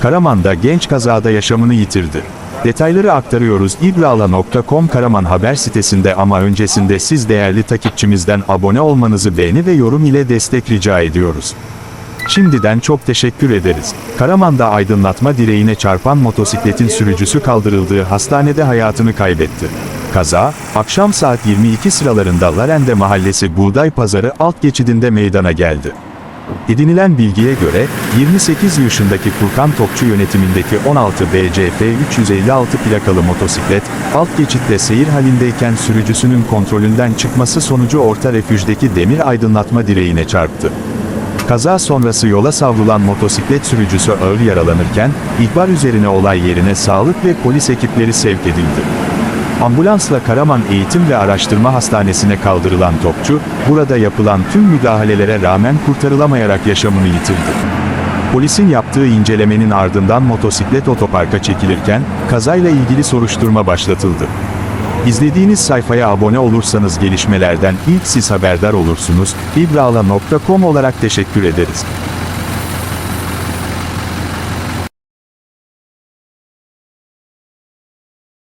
Karaman'da genç kazada yaşamını yitirdi. Detayları aktarıyoruz ibrala.com Karaman haber sitesinde ama öncesinde siz değerli takipçimizden abone olmanızı beğeni ve yorum ile destek rica ediyoruz. Şimdiden çok teşekkür ederiz. Karaman'da aydınlatma direğine çarpan motosikletin sürücüsü kaldırıldığı hastanede hayatını kaybetti. Kaza, akşam saat 22 sıralarında Larende Mahallesi Buğday Pazarı alt geçidinde meydana geldi. Edinilen bilgiye göre, 28 yaşındaki Furkan Topçu yönetimindeki 16 BCF 356 plakalı motosiklet, alt geçitte seyir halindeyken sürücüsünün kontrolünden çıkması sonucu orta refüjdeki demir aydınlatma direğine çarptı. Kaza sonrası yola savrulan motosiklet sürücüsü ağır yaralanırken, ihbar üzerine olay yerine sağlık ve polis ekipleri sevk edildi. Ambulansla Karaman Eğitim ve Araştırma Hastanesi'ne kaldırılan topçu, burada yapılan tüm müdahalelere rağmen kurtarılamayarak yaşamını yitirdi. Polisin yaptığı incelemenin ardından motosiklet otoparka çekilirken, kazayla ilgili soruşturma başlatıldı. İzlediğiniz sayfaya abone olursanız gelişmelerden ilk siz haberdar olursunuz. ibrala.com olarak teşekkür ederiz.